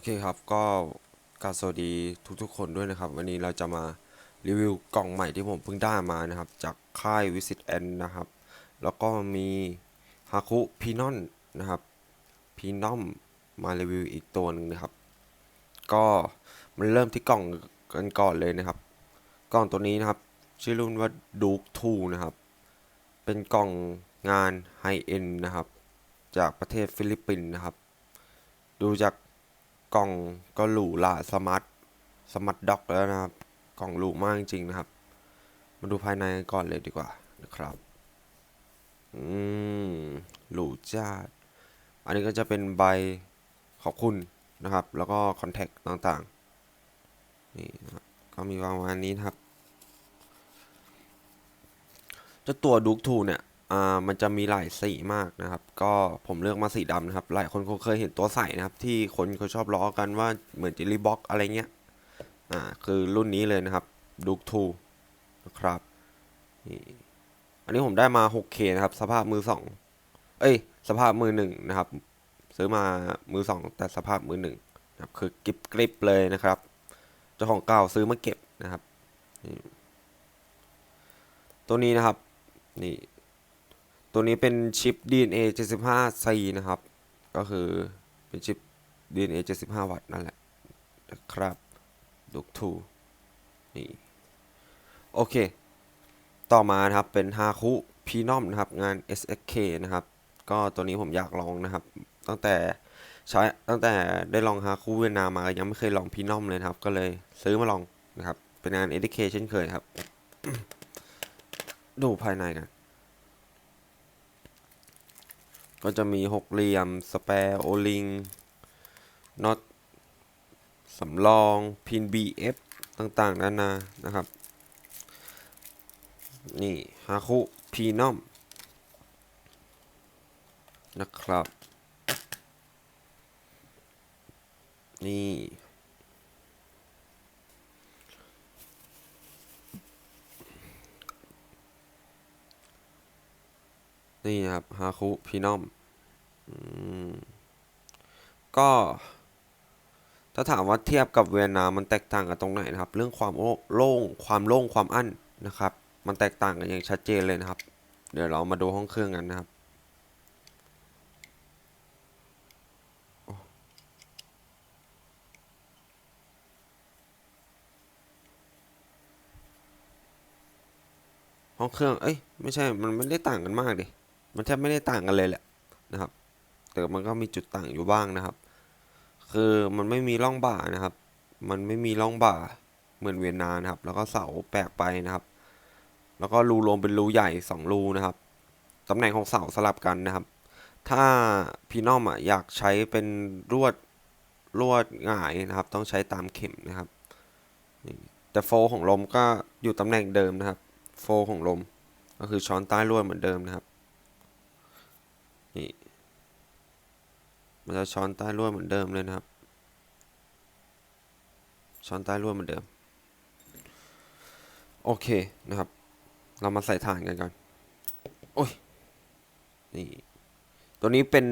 โอเคครับก็การสวัสดีทุกๆคนด้วยนะครับ วันนี้เราจะมารีวิวกล่องใหม่ที่ผมเพิ่งได้มานะครับ จากค่าย Visit N นะครับ แล้วก็มีฮาคุพีนอนนะครับพีนอมมารีวิวอีกตัวหนึ่งนะครับ ก็มันเริ่มที่กล่องกันก่อนเลยนะครับ กล่องตัวนี้นะครับ ชื่อรุ่นว่า Duke 2นะครับ เป็นกล่องงานไฮเอ็นนะครับ จากประเทศฟิลิปปินส์นะครับ ดูจาก กล่องก็หรูหราสมาร์ทสมาร์ทด็อกแล้วนะครับ กล่องหรูมากจริงๆนะครับ มาดูภายในก่อนเลยดีกว่านะครับ อืมหรูจ้าดอันนี้ก็จะเป็นใบขอบคุณนะครับ แล้วก็คอนแทคต่างๆ นี่นะครับ ก็มีประมาณนี้นะครับเจ้าตัวดูกทูเนี่ย อ่ามันจะมีหลายสีมากนะครับ ก็ผมเลือกมาสีดำนะครับ หลายคนคงเคยเห็นตัวใสนะครับ ที่คนเขาชอบล้อกันว่าเหมือนจิลลี่บ็อกอะไรเงี้ยอ่าคือรุ่นนี้เลยนะครับดูกทูนะครับนี่อันนี้ผมได้มา 6K นะครับ สภาพมือสองเอ้ย สภาพมือหนึ่งนะครับ ซื้อมามือสองแต่สภาพมือหนึ่งนะครับคือกริบกริบเลยนะครับ เจ้าของเก่าซื้อมาเก็บนะครับ ตัวนี้นะครับ นี่ ตัวนี้เป็นชิป DNA 75 C นะครับ ก็คือเป็นชิป DNA 75 วัตต์นั่นแหละนะครับดุกทูนี่โอเค ต่อมานะครับเป็นฮาคุพีนอมนะครับ งาน SSK นะครับ ก็ตัวนี้ผมอยากลองนะครับ ตั้งแต่ใช้ตั้งแต่ได้ลองฮาคุเวียนามายังไม่เคยลองพีนอมเลยครับ ก็เลยซื้อมาลองนะครับ เป็นงาน SSK เช่นเคยครับ ดูภายในกัน ก็จะมีหกเหลี่ยม สแปร์โอลิงน็อตสำรองพิน BF ต่างๆนานานะครับ นี่ฮาคุพีนอมนะครับ นี่ นี่ครับฮาคุพีนอมก็ ถ้าถามว่าเทียบกับเวียดนามมันแตกต่างกันตรงไหนนะครับ เรื่องความโล่งความโล่งความอั้นนะครับ มันแตกต่างกันอย่างชัดเจนเลยนะครับ เดี๋ยวเรามาดูห้องเครื่องกันนะครับห้องเครื่อง เอ้ย ไม่ใช่ มันไม่ได้ต่างกันมากดิ มันแทบไม่ได้ต่างกันเลยแหละนะครับ แต่มันก็มีจุดต่างอยู่บ้างนะครับ คือมันไม่มีร่องบ่านะครับ มันไม่มีร่องบ่าเหมือนเวียนนานะครับ แล้วก็เสาแปลกไปนะครับ แล้วก็รูรวมเป็นรูใหญ่สองรูนะครับตำแหน่งของเสาสลับกันนะครับ ถ้าพี่น้อมอะอยากใช้เป็นรวดรวดหงายนะครับ ต้องใช้ตามเข็มนะครับแต่โฟของลมก็อยู่ตำแหน่งเดิมนะครับ โฟของลม ก็คือช้อนใต้ลวดเหมือนเดิมนะครับ มันจะช้อนใต้ลวดเหมือนเดิมเลยนะครับ ช้อนใต้ลวดเหมือนเดิม โอเคนะครับ เรามาใส่ถ่านกันก่อนโอ้ย นี่ ตัวนี้เป็น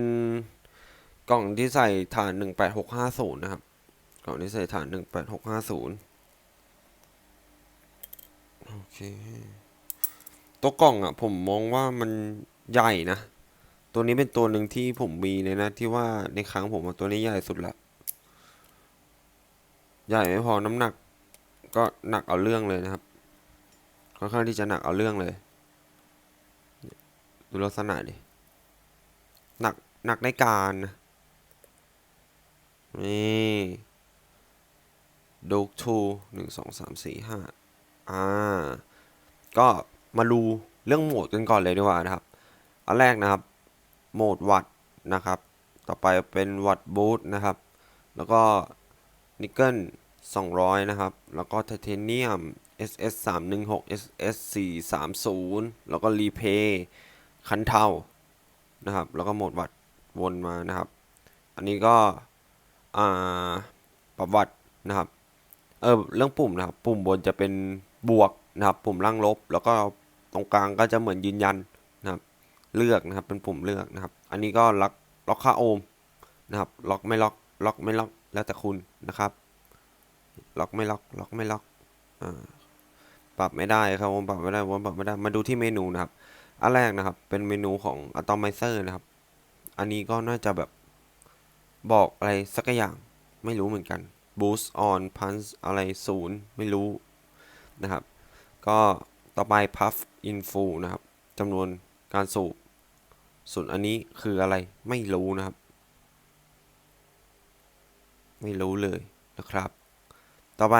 กล่องที่ใส่ถ่าน 18650 นะครับ กล่องที่ใส่ถ่าน 18650 โอเค ตัวกล่องอะ ผมมองว่ามันใหญ่นะ ตัวนี้เป็นตัวหนึ่งที่ผมมีเลยนะ ที่ว่าในครั้งผมตัวนี้ใหญ่สุดละ ใหญ่ไม่พอน้ำหนัก ก็หนักเอาเรื่องเลยนะครับ ค่อนข้างที่จะหนักเอาเรื่องเลย ดูลักษณะดิ หนักหนักในการนะนี่ดูทูหนึ่งสองสามสี่ห้าอ่า ก็มาดูเรื่องโหมดกันก่อนเลยดีกว่านะครับ อันแรกนะครับ โหมดวัตต์นะครับ ต่อไปเป็นวัตต์บูทนะครับ แล้วก็นิกเกิล200 นะครับ แล้วก็ไทเทเนียม SS 316 SS 430แล้วก็รีเพย์คันเทานะครับ แล้วก็โหมดวัตต์วนมานะครับ อันนี้ก็ปรับวัตต์นะครับ เออเรื่องปุ่มนะครับ ปุ่มบนจะเป็นบวกนะครับ ปุ่มล่างลบ แล้วก็ตรงกลางก็จะเหมือนยืนยัน เลือกนะครับ เป็นปุ่มเลือกนะครับ อันนี้ก็ล็อกล็อกค่าโอห์มนะครับ ล็อกไม่ล็อก ล็อกไม่ล็อก แล้วแต่คุณนะครับ ล็อกไม่ล็อก ล็อกไม่ล็อกอปรับไม่ได้ครับผมปรับไม่ได้ผมปรับไม่ได้ มาดูที่เมนูนะครับ อันแรกนะครับ เป็นเมนูของ Atomizer นะครับ อันนี้ก็น่าจะแบบบอกอะไรสักอย่าง ไม่รู้เหมือนกัน Boost on Punch อะไรศูนย์ไม่รู้นะครับ ก็ต่อไป Puff in full นะครับจำนวน การสูบ ส่วนอันนี้คืออะไรไม่รู้นะครับ ไม่รู้เลยนะครับ ต่อไป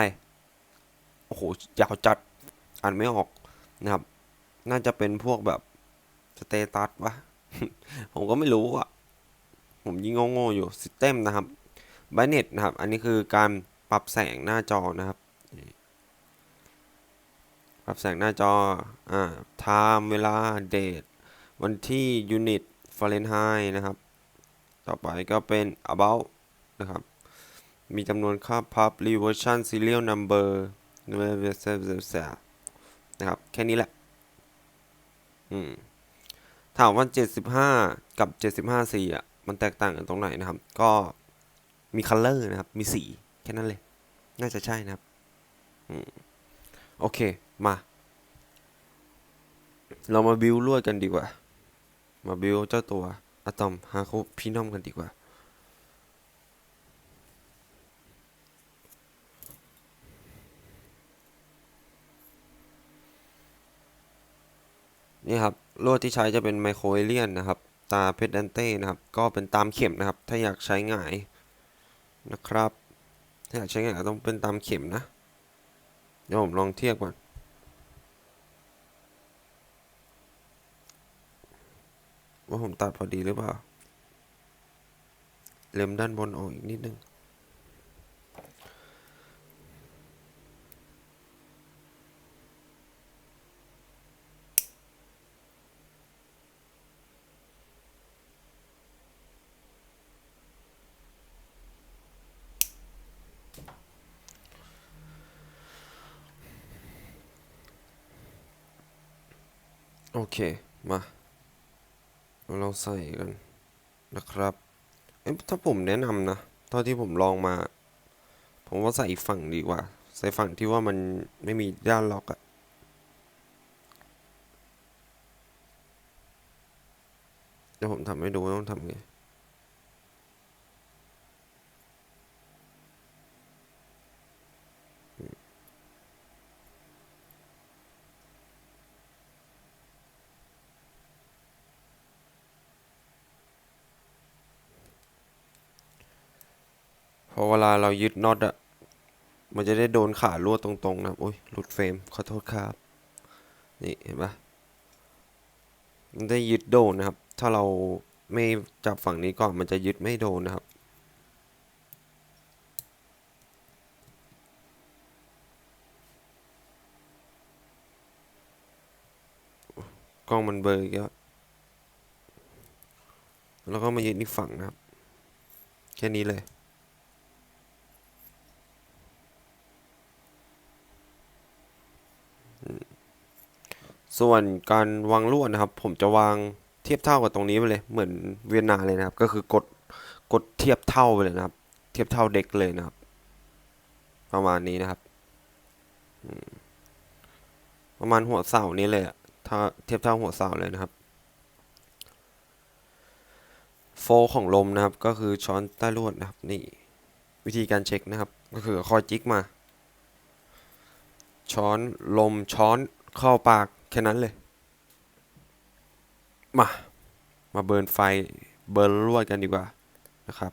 โอ้โหยาวจัดอ่านไม่ออกนะครับ น่าจะเป็นพวกแบบสเตตัสวะผมก็ไม่รู้อะ ผมยิ่งโง่ๆอยู่ซิสเต็มนะครับบเน็ตนะครับ อันนี้คือการปรับแสงหน้าจอนะครับ ปรับแสงหน้าจอ อ่า time เวลา date วันที่ unit Fahrenheit นะครับ ต่อไปก็เป็น about นะครับ มีจำนวนค่า pub reversion serial number นะครับ แค่นี้แหละ อืม ถามว่า 75 กับ 75 สีอะ มันแตกต่างกันตรงไหนนะครับ ก็มี color นะครับ มีสี แค่นั้นเลย น่าจะใช่นะครับ อืม โอเค มา เรามาบิวลวดกันดีกว่า มาบิวเจ้าตัวอะตอมฮาคุพี่น้อมกันดีกว่า นี่ครับลวดที่ใช้จะเป็นไมโครเอเลียนนะครับ ตาเพชรดันเต้นะครับ ก็เป็นตามเข็มนะครับ ถ้าอยากใช้หงายนะครับ ถ้าอยากใช้หงายต้องเป็นตามเข็มนะ เดี๋ยวผมลองเทียบก่อน ว่าผมตัดพอดีหรือเปล่า เล็มด้านบนออกอีกนิดนึง โอเค มา เราลองใส่กันนะครับ เอ้ถ้าผมแนะนำนะ เท่าที่ผมลองมา ผมว่าใส่อีกฝั่งดีกว่า ใส่ฝั่งที่ว่ามันไม่มีด้านล็อกอะเดี๋ยวผมทำให้ดูว่าต้องทำไง พอเวลาเรายึดน็อตอะมันจะได้โดนขาลวดตรงๆนะโอ้ยหลุดเฟรมขอโทษครับ นี่เห็นปะมันได้ยึดโดนนะครับ ถ้าเราไม่จับฝั่งนี้ก่อนมันจะยึดไม่โดนนะครับกล้องมันเบอร์อีกแล้วแล้วก็มายึดอีกฝั่งนะครับ แค่นี้เลย ส่วนการวางลวดนะครับ ผมจะวางเทียบเท่ากับตรงนี้ไปเลย เหมือนเวียนนาเลยนะครับ ก็คือกดกดเทียบเท่าไปเลยนะครับ เทียบเท่าเด็กเลยนะครับ ประมาณนี้นะครับประมาณหัวเสานี้เลยอะถ้าเทียบเท่าหัวเสาเลยนะครับโฟของลมนะครับ ก็คือช้อนใต้ลวดนะครับ นี่ วิธีการเช็คนะครับ ก็คือคอยจิกมา ช้อนลมช้อนเข้าปาก แค่นั้นเลย มา มาเบิร์นไฟ เบิร์นลวดกันดีกว่านะครับ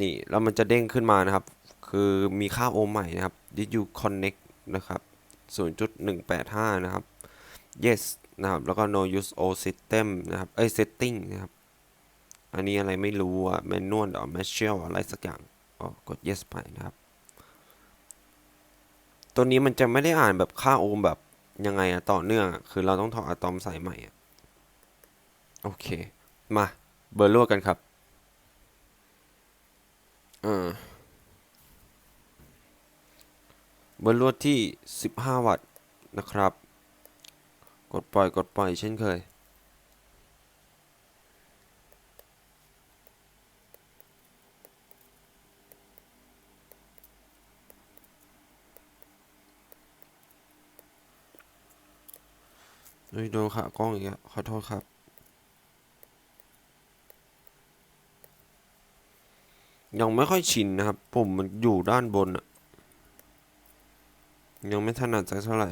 นี่แล้วมันจะเด้งขึ้นมานะครับ คือมีค่าโอห์มใหม่นะครับ did you connect นะครับ 0.185 นะครับ yes นะครับ แล้วก็ no use all system นะครับ เอ้ย setting นะครับ อันนี้อะไรไม่รู้อะ manual หรือ manual อะไรสักอย่างก็กด yes ไปนะครับ ตัวนี้มันจะไม่ได้อ่านแบบค่าโอห์มแบบ ยังไงอะต่อเนื่องอะคือเราต้องถอดอะตอมใส่ใหม่อะโอเค มา เบอร์ลวดกันครับอ่าเบอร์ลวดที่ 15 วัตต์นะครับ กดปล่อยกดปล่อยเช่นเคย เฮ้ยโดนขากล้องอีกแล้วขอโทษครับ ยังไม่ค่อยชินนะครับ ผมมันอยู่ด้านบนอะยังไม่ถนัดสักเท่าไหร่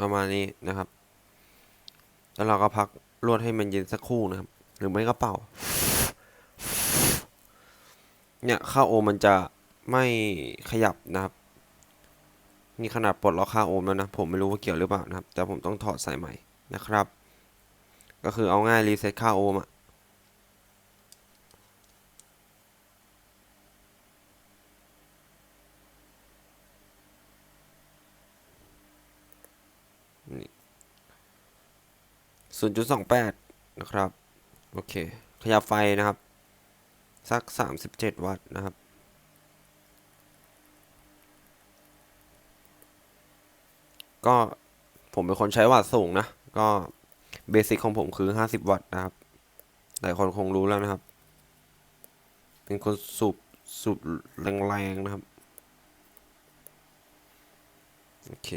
ประมาณนี้นะครับ แล้วเราก็พักลวดให้มันเย็นสักครู่นะครับ หรือไม่ก็เป่า เนี่ยข้าวโอมมันจะไม่ขยับนะครับ นี่ขนาดปลดล็อกข้าวโอมแล้วนะ ผมไม่รู้ว่าเกี่ยวหรือเปล่านะครับ แต่ผมต้องถอดสายใหม่นะครับ ก็คือเอาง่ายรีเซ็ตข้าวโอมอะ ศูนย์จุดสองแปดนะครับ โอเค ขยับไฟนะครับ สักสามสิบเจ็ดวัตต์นะครับ ก็ผมเป็นคนใช้วัตต์สูงนะ ก็เบสิกของผมคือห้าสิบวัตต์นะครับ หลายคนคงรู้แล้วนะครับ เป็นคนสูบสูบแรงๆนะครับ โอเค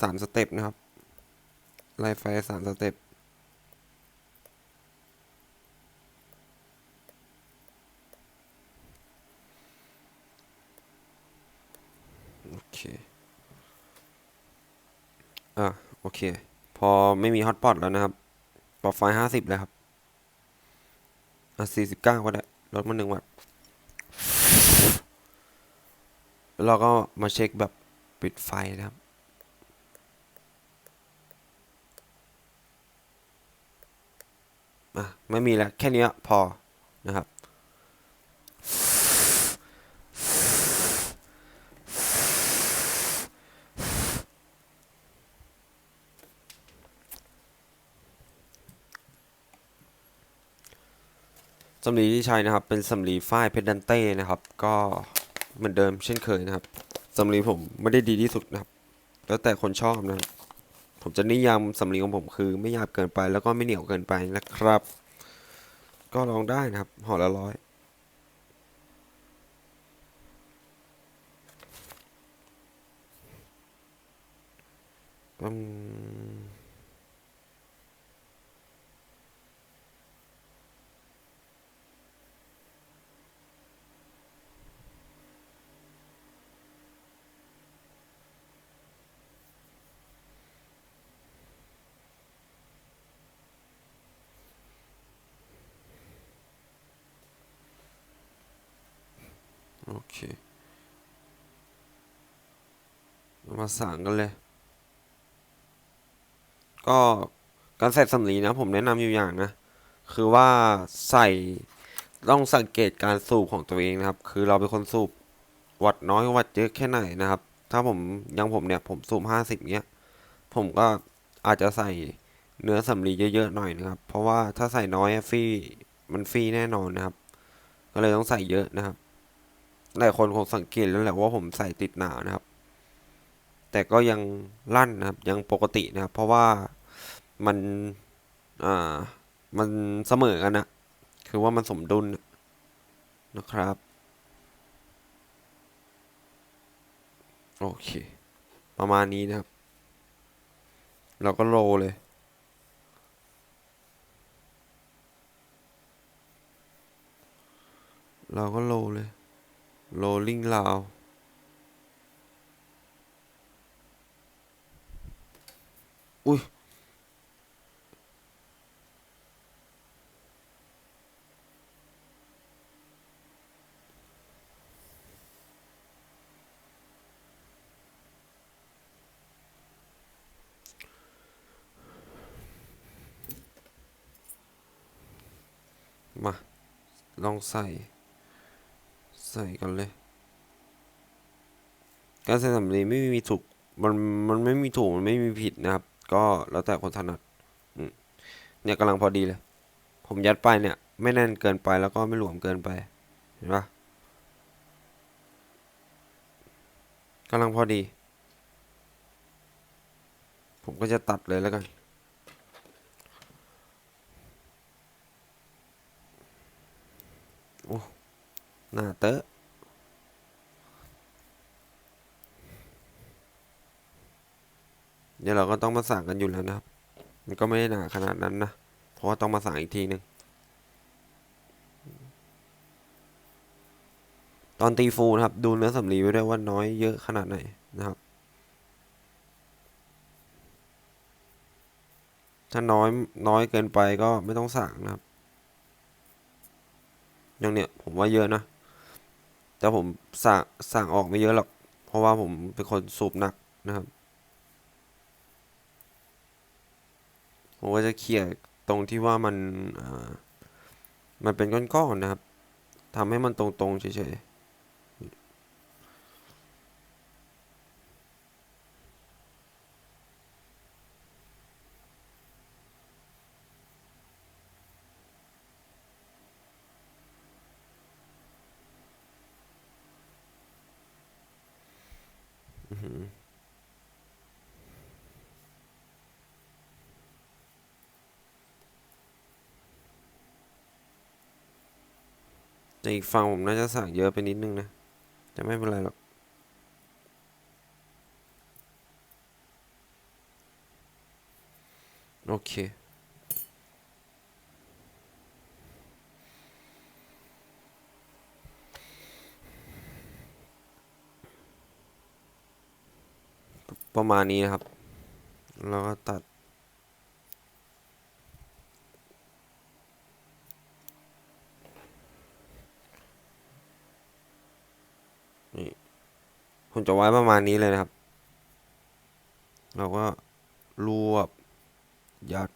สามสเต็ปนะครับ ไล่ไฟสามสเต็ปโอเค อะ โอเค พอไม่มีฮอตพอตแล้วนะครับ ปรับไฟห้าสิบเลยครับ อะสี่สิบเก้าก็ได้ ลดมาหนึ่งวัตต์แล้วเราก็มาเช็คแบบปิดไฟนะครับ อะไม่มีแล้วแค่นี้พอนะครับสำลีที่ใช้นะครับเป็นสำลีฝ้ายเพชรดันเต้นะครับ ก็เหมือนเดิมเช่นเคยนะครับสำลีผมไม่ได้ดีที่สุดนะครับ แล้วแต่คนชอบนะครับ ผมจะนิยามสำลีของผมคือไม่หยาบเกินไป แล้วก็ไม่เหนียวเกินไปนะครับ ก็ลองได้นะครับห่อละร้อยอืม เค มาสั่งกันเลย ก็การใส่สำลีนะ ผมแนะนำอยู่อย่างนะ คือว่าใส่ต้องสังเกตการสูบของตัวเองนะครับ คือเราเป็นคนสูบวัดน้อยวัดเยอะแค่ไหนนะครับ ถ้าผมยังผมเนี่ยผมสูบห้าสิบเนี้ย ผมก็อาจจะใส่เนื้อสำลีเยอะๆหน่อยนะครับ เพราะว่าถ้าใส่น้อยฟรีมันฟรีแน่นอนนะครับ ก็เลยต้องใส่เยอะนะครับ หลายคนคงสังเกตแล้วแหละว่าผมใส่ติดหนานะครับ แต่ก็ยังลั่นนะครับ ยังปกตินะครับ เพราะว่ามันอ่ามันเสมอกันนะคือว่ามันสมดุลนะครับ โอเค ประมาณนี้นะครับ เราก็โลเลยเราก็โลเลย rolling ลาวอุ้ยมา ลองใส่ ใส่กันเลย การใส่สำลีไม่มีถูกมันมันไม่มีถูกมันไม่มีผิดนะครับ ก็แล้วแต่คนถนัดเนี่ยกำลังพอดีเลย ผมยัดไปเนี่ย ไม่แน่นเกินไปแล้วก็ไม่หลวมเกินไป เห็นปะกำลังพอดี ผมก็จะตัดเลยแล้วกัน โอ้ หน้าเตอะเดี๋ยวเราก็ต้องมาสั่งกันอยู่แล้วนะครับ มันก็ไม่ได้หนาขนาดนั้นนะ เพราะว่าต้องมาสั่งอีกทีหนึ่งตอนตีฟูนะครับ ดูเนื้อสำลีไว้ด้วยว่าน้อยเยอะขนาดไหนนะครับ ถ้าน้อยน้อยเกินไปก็ไม่ต้องสั่งนะครับ อย่างเนี้ยผมว่าเยอะนะ แต่ผมสั่งสั่งออกไม่เยอะหรอก เพราะว่าผมเป็นคนสูบหนักนะครับ ผมก็จะเขี่ยตรงที่ว่ามันมันเป็นก้อนๆนะครับทำให้มันตรงๆเฉยๆ แต่อีกฝั่งผมน่าจะสั่งเยอะไปนิดนึงนะ แต่ไม่เป็นไรหรอกโอเค ประมาณนี้นะครับ แล้วก็ตัด ผมจะไว้ประมาณนี้เลยนะครับ เราก็รวบยัด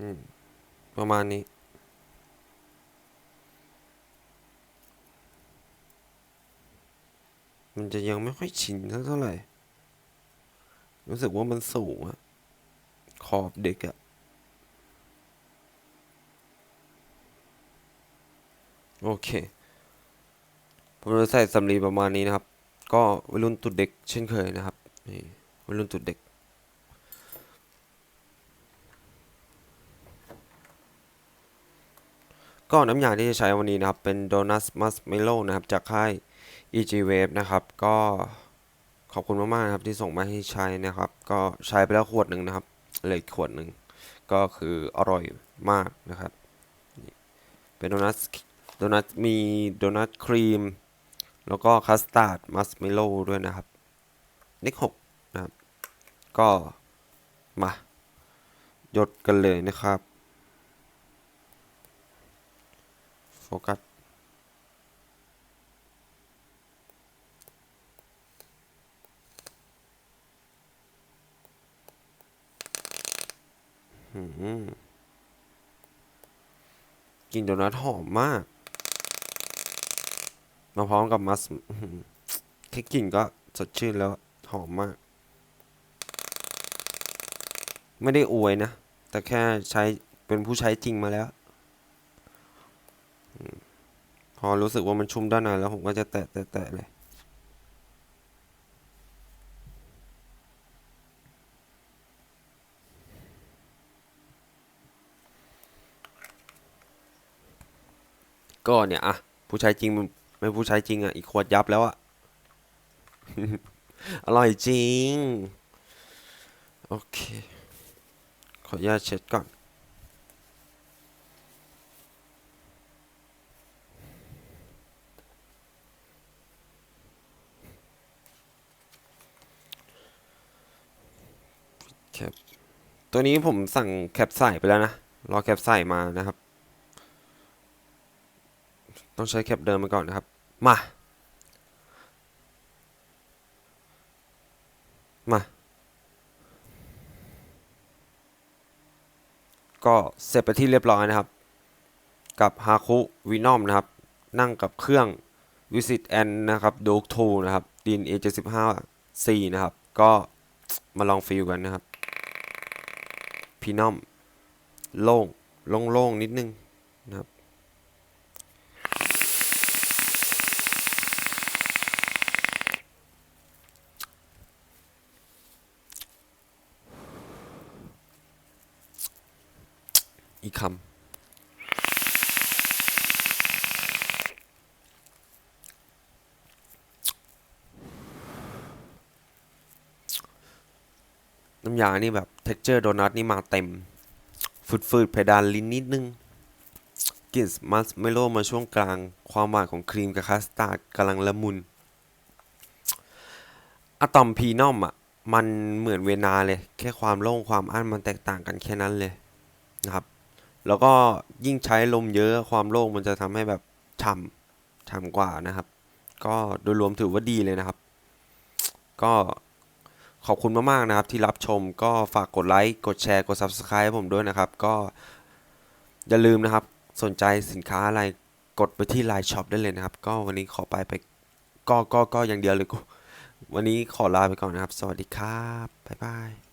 อืม ประมาณนี้ มันจะยังไม่ค่อยชินเท่าไหร่ รู้สึกว่ามันสูงอะขอบเด็กอะโอเค ผมจะใส่สำลีประมาณนี้นะครับ ก็วัยรุ่นตุดเด็กเช่นเคยนะครับ นี่วัยรุ่นตุดเด็ก ก็น้ำยาที่จะใช้วันนี้นะครับ เป็นโดนัทมัสเมโลนะครับ จากค่าย EG Wave นะครับ ก็ขอบคุณมากๆนะครับที่ส่งมาให้ใช้นะครับ ก็ใช้ไปแล้วขวดหนึ่งนะครับเหลือขวดหนึ่งก็คืออร่อยมากนะครับ เป็นโดนัทโดนัทมีโดนัทครีม แล้วก็คัสตาร์ดมัสเมโลด้วยนะครับนิกหกนะครับ ก็มาหยดกันเลยนะครับ โฟกัสกลินโดนัทหอมมาก มาพร้อมกับมัสแค่กลิ่นก็สดชื่นแล้วหอมมาก ไม่ได้อวยนะ แต่แค่ใช้เป็นผู้ใช้จริงมาแล้วอืม พอรู้สึกว่ามันชุ่มด้านในแล้วผมก็จะแตะแตะแตะเลย ก็เนี่ยอะผู้ใช้จริงไม่ผู้ใช้จริงอะอีกขวดยับแล้วอะอร่อยจริง โอเค ขออนุญาตเช็ดก่อน แคปตัวนี้ผมสั่งแคปใส่ไปแล้วนะ รอแคปใส่มานะครับ ต้องใช้แคปเดิมไปก่อนนะครับ มา มา ก็เสร็จไปที่เรียบร้อยนะครับ กับฮาคุวีนอมนะครับ นั่งกับเครื่อง Visit N นนะครับ d o k 2นะครับ DN A 75 C นะครับ ก็มาลองฟีลกันนะครับ พีนอมโล่งโล่งๆนิดนึงนะครับอีกคำ น้ำยานี่แบบเท็กเจอร์โดนัทนี่มาเต็มฟืดๆเพดานลิ้นนิดนึงกลิ่นมัสเมโลมาช่วงกลาง ความหวานของครีมกับคัสตาร์ดกำลังละมุน อะตอมพีนอมอะ มันเหมือนเวนาเลย แค่ความโล่งความอั้นมันแตกต่างกันแค่นั้นเลยนะครับ แล้วก็ยิ่งใช้ลมเยอะความโล่งมันจะทำให้แบบฉ่ำฉ่ำกว่านะครับ ก็โดยรวมถือว่าดีเลยนะครับ ก็ ขอบคุณมากๆนะครับ ที่รับชมก็ฝากกดไลค์กดแชร์กด Subscribe ให้ผมด้วยนะครับ ก็อย่าลืมนะครับ สนใจสินค้าอะไรกดไปที่ Line Shop ได้เลยนะครับ ก็วันนี้ขอไปไปก็ก็ก็อย่างเดียวเลยกูวันนี้ขอลาไปก่อนนะครับ สวัสดีครับ บ๊ายบาย